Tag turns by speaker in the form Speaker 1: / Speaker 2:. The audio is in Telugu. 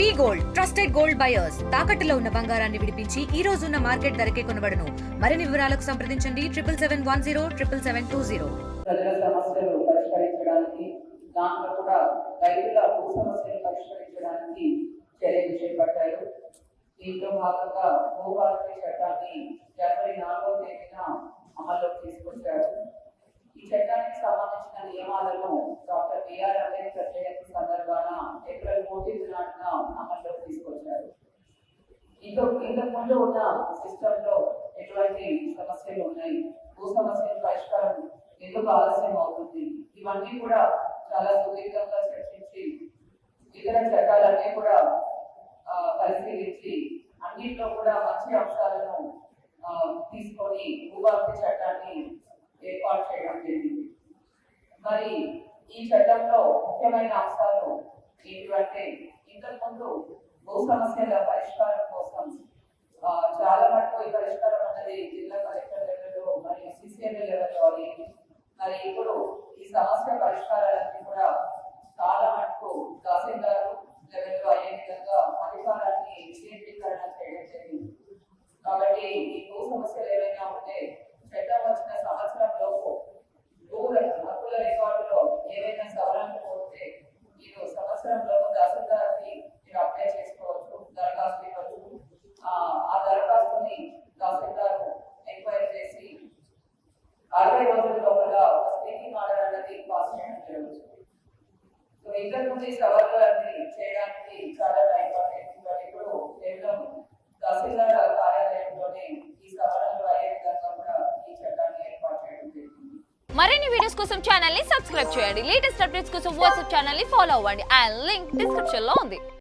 Speaker 1: V gold trusted gold buyers. తాకట్టులో ఉన్న బంగారాన్ని విడిపించి ఈ రోజు ఉన్న మార్కెట్ ధరకే కొనబడను. మరిన్ని వివరాలకు సంప్రదించండి. Triple seven one zero triple seven two zero.
Speaker 2: ప్రజల సమస్యలు పరిష్కరించడానికి దాంట్లో కూడా రైతుల భూ సమస్యలు పరిష్కరించడానికి చర్యలు చేపట్టారు. దీంట్లో భాగంగా భూభారతి చట్టాన్ని జనవరి నాలుగో తేదీన అమల్లోకి తీసుకొచ్చారు. ఈ చట్టానికి సంబంధించిన నియమాలను ఇంతకు ముందు ఉన్న సిస్టమ్లో ఎటువంటి సమస్యలు ఉన్నాయి? భూ సమస్యల పరిష్కారం ఎందుకు ఆలస్యం అవుతుంది? ఇవన్నీ కూడా చాలా సుదీర్ఘంగా చర్చించి ఇతర చట్టాలన్నీ కూడా పరిశీలించి అన్నింటిలో కూడా మంచి అంశాలను తీసుకొని భూభారతి చట్టాన్ని ఏర్పాటు చేయడం జరిగింది. మరి ఈ చట్టంలో ముఖ్యమైన అంశాలు ఏంటంటే ఇంతకుముందు భూ సమస్యల పరిష్కారం కోసం ఆ, చాలా మటుకు ఈ పరిష్కారం అన్నది జిల్లా కలెక్టర్ లెవెల్లో మరియు సిసిఎల్ మరి ఇప్పుడు ఈ సమస్య పరిష్కారాలన్నీ కూడా చాలా మటుకు తహసీల్దారు లెవెల్లో అయ్యే విధంగా అధికారాన్ని వికేంద్రీకరణ చేయడం జరిగింది. కాబట్టి ఈ భూ సమస్యలు ఏవైనా ఉంటే చట్టం వచ్చిన సంవత్సరం లోపు భూ హక్కుల రికార్డులో ఏవైనా సవరణలు పోతే మీరు సంవత్సరంలోపు తహసీల్దార్కి మీరు అప్లై చేసుకోవచ్చు దరఖాస్తు ఇవ్వచ్చు. ఆ దరఖాస్తుని అరవై రోజుల లోపల స్పీకింగ్ ఆర్డర్ అనేది పాస్ చేయడం జరుగుతుంది. సో ఇంతకు ముందు ఈ సవాళ్ళు అన్ని చేయడానికి చాలా టైం పట్టేది. బట్ ఇప్పుడు కేవలం తహసీల్దార్ కార్యాలయంలోనే ఈ సవాళ్ళు అయ్యే విధంగా కూడా ఈ చట్టాన్ని ఏర్పాటు చేయడం జరిగింది.
Speaker 3: మరిన్ని వీడియోస్ కోసం ఛానల్ని సబ్స్క్రైబ్ చేయండి. లేటెస్ట్ అప్డేట్స్ కోసం వాట్సాప్ ఛానల్ని ఫాలో అవ్వండి. అండ్ లింక్ డిస్క్రిప్షన్లో ఉంది.